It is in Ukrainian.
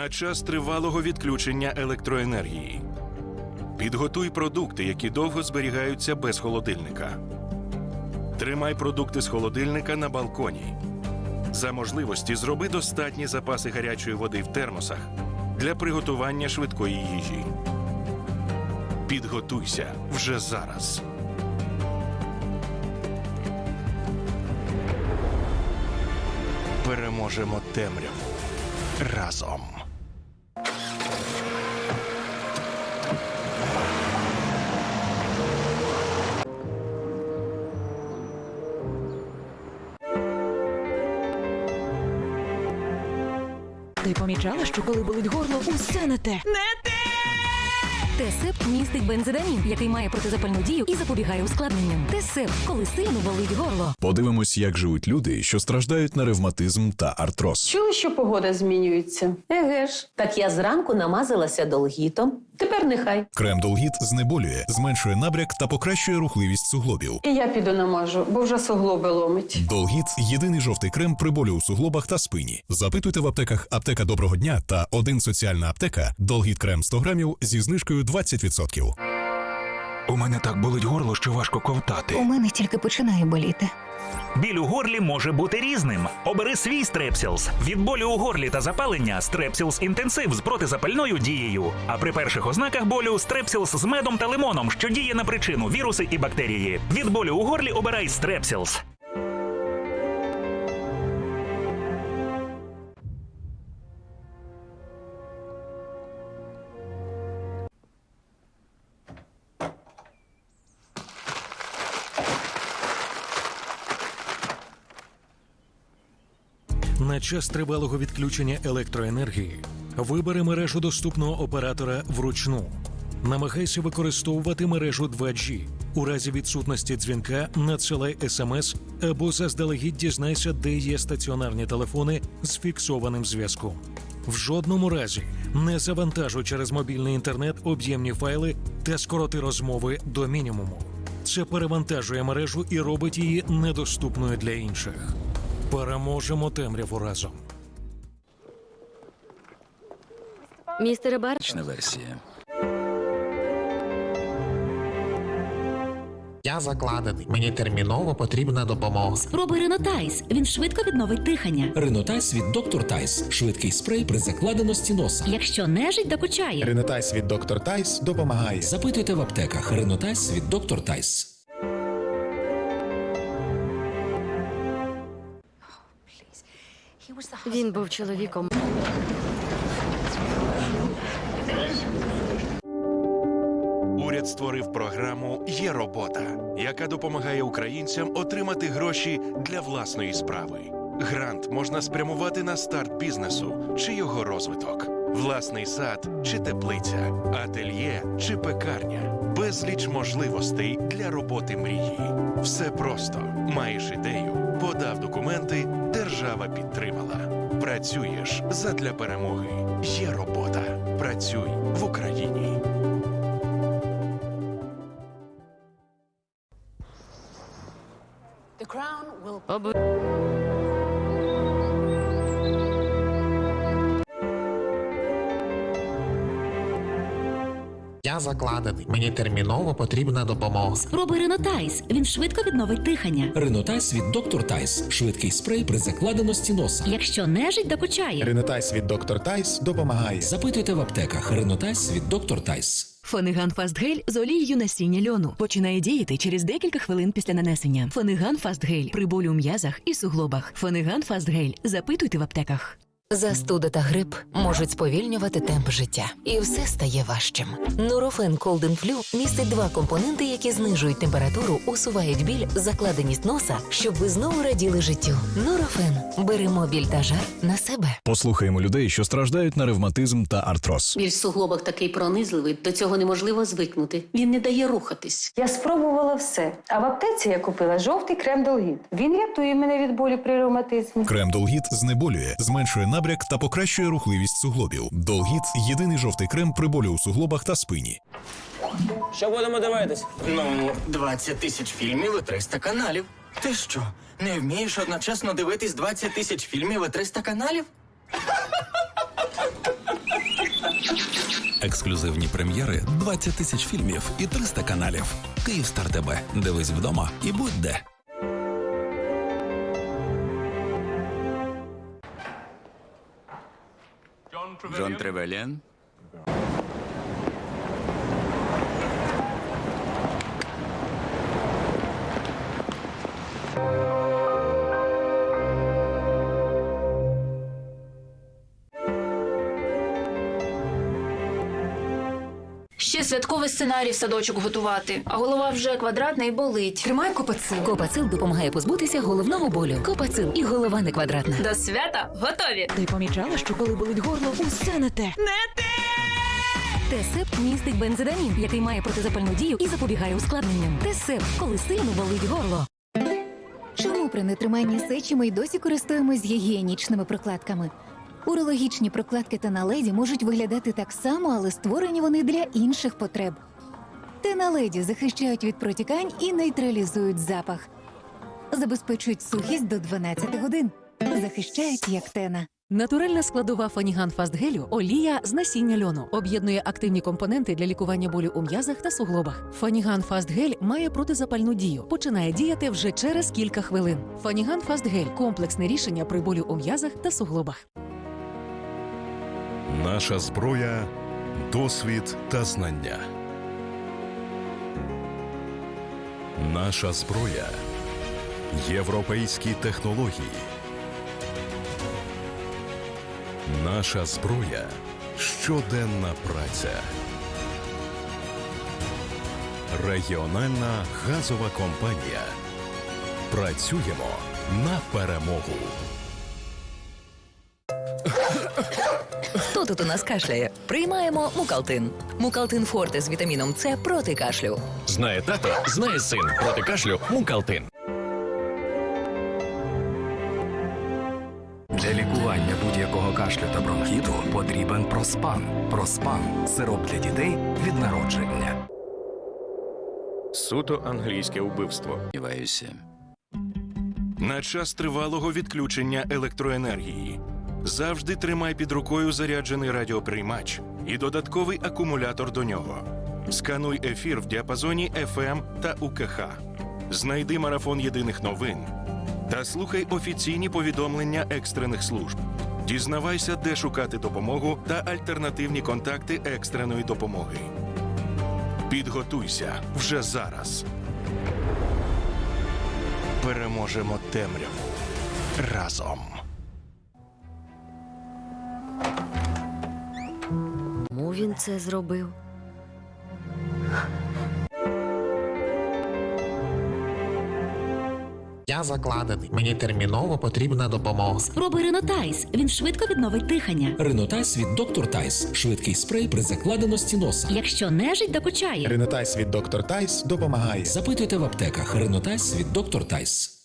на час тривалого відключення електроенергії. Підготуй продукти, які довго зберігаються без холодильника. Тримай продукти з холодильника на балконі. За можливості зроби достатні запаси гарячої води в термосах для приготування швидкої їжі. Підготуйся вже зараз. Переможемо темряву разом. Ти помічала, що коли болить горло, усе не те. те Тесеп містить бензидамін, який має протизапальну дію і запобігає ускладненням. Тесеп, коли сильно болить горло. Подивимось, як живуть люди, що страждають на ревматизм та артроз. Чули, що погода змінюється? Еге ж. Так я зранку намазалася долгітом. Тепер нехай. Крем Долгіт знеболює, зменшує набряк та покращує рухливість суглобів. І я піду намажу, бо вже суглоби ломить. Долгіт єдиний жовтий крем при болю у суглобах та спині. Запитуйте в аптеках аптека доброго дня та один соціальна аптека. Долгіт крем 100 грамів зі знижкою 20%. У мене так болить горло, що важко ковтати. У мене тільки починає боліти. Біль у горлі може бути різним. Обери свій стрепсілс. Від болю у горлі та запалення стрепсілс інтенсив з протизапальною дією. А при перших ознаках болю стрепсілс з медом та лимоном, що діє на причину віруси і бактерії. Від болю у горлі обирай стрепсілс. На час тривалого відключення електроенергії вибери мережу доступного оператора вручну. Намагайся використовувати мережу 2G. У разі відсутності дзвінка надсилай смс або заздалегідь дізнайся, де є стаціонарні телефони з фіксованим зв'язком. В жодному разі не завантажуй через мобільний інтернет об'ємні файли та скороти розмови до мінімуму. Це перевантажує мережу і робить її недоступною для інших. Переможемо темряву разом. Містере Бар, версія. Я закладений. Мені терміново потрібна допомога. спробуй Ренотайс. Він швидко відновить дихання. Ренотайс від Доктор Тайс. Швидкий спрей при закладеності носа. Якщо нежить докучає. Ренотайс від доктор Тайс допомагає. Запитуйте в аптеках. Ренотайс від Доктор Тайс. Він був чоловіком. Уряд створив програму Є робота, яка допомагає українцям отримати гроші для власної справи. Грант можна спрямувати на старт бізнесу чи його розвиток, власний сад чи теплиця, ательє чи пекарня, безліч можливостей для роботи мрії. Все просто маєш ідею, подав документи, держава підтримала. Працюєш задля перемоги. Є робота. Працюй в Україні. Я закладений. Мені терміново потрібна допомога. Спробуй Ренотайс. Він швидко відновить дихання. Ренотайс від Доктор Тайс. Швидкий спрей при закладеності носа. Якщо нежить докучає. Ренотайс від доктор Тайс допомагає. Запитуйте в аптеках. Ренотайс від Доктор Тайс. Фониган Фастгель з олією насіння льону починає діяти через декілька хвилин після нанесення. Фониган Фастгель при болі у м'язах і суглобах. Фониган Фастгель. Запитуйте в аптеках. Застуда та грип можуть сповільнювати темп життя, і все стає важчим. Нурофен Колден Флю містить два компоненти, які знижують температуру, усувають біль, закладеність носа, щоб ви знову раділи життю. Нурофен беремо біль та жар на себе. Послухаємо людей, що страждають на ревматизм та артроз. Біль в суглобах такий пронизливий, до цього неможливо звикнути. Він не дає рухатись. Я спробувала все. А в аптеці я купила жовтий крем долгіт. Він рятує мене від болі при ревматизмі. Крем Долгіт знеболює, зменшує набряк та покращує рухливість суглобів. Долгіт єдиний жовтий крем при болю у суглобах та спині. Що будемо дивитись? Ну, 20 тисяч фільмів і 300 каналів. Ти що, не вмієш одночасно дивитись 20 тисяч фільмів і 300 каналів? Ексклюзивні прем'єри, 20 тисяч фільмів і 300 каналів. Київстар ТБ. Дивись вдома і будь де. Джон Тревеліан. Святковий сценарій в садочок готувати, а голова вже квадратна і болить. Тримай копацил. Копацил допомагає позбутися головного болю. Копацил і голова не квадратна. До свята готові. Ти помічала, що коли болить горло, усе не те. Не те. Тесеп містить бензидамін, який має протизапальну дію і запобігає ускладненням. Тесеп, коли сильно болить горло. Чому при нетриманні сечі ми й досі користуємось гігієнічними прокладками? Урологічні прокладки та наледі можуть виглядати так само, але створені вони для інших потреб. Теналеді захищають від протікань і нейтралізують запах. Забезпечують сухість до 12 годин. Захищають як тена. Натуральна складова Фаніган Фастгелю – олія з насіння льону. Об'єднує активні компоненти для лікування болю у м'язах та суглобах. Фаніган Фастгель має протизапальну дію. Починає діяти вже через кілька хвилин. Фаніган Фастгель – комплексне рішення при болю у м'язах та суглобах. Наша зброя досвід та знання. Наша зброя європейські технології. Наша зброя щоденна праця. Регіональна газова компанія. Працюємо на перемогу. Хто тут у нас кашляє? Приймаємо мукалтин. Мукалтин Форте з вітаміном С проти кашлю. Знає тато, знає син. Проти кашлю Мукалтин. Для лікування будь-якого кашлю та бронхіту потрібен проспан. Проспан сироп для дітей від народження. Суто англійське вбивство. На час тривалого відключення електроенергії завжди тримай під рукою заряджений радіоприймач і додатковий акумулятор до нього. Скануй ефір в діапазоні FM та УКХ. Знайди марафон єдиних новин та слухай офіційні повідомлення екстрених служб. Дізнавайся, де шукати допомогу та альтернативні контакти екстреної допомоги. Підготуйся вже зараз. Переможемо темряву разом. Він це зробив? Я закладений. Мені терміново потрібна допомога. Спробуй Ренотайс. Він швидко відновить дихання. Ренотайс від Доктор Тайс. Швидкий спрей при закладеності носа. Якщо нежить докучає. Ренотайс від доктор Тайс допомагає. Запитуйте в аптеках. Ренотайс від Доктор Тайс.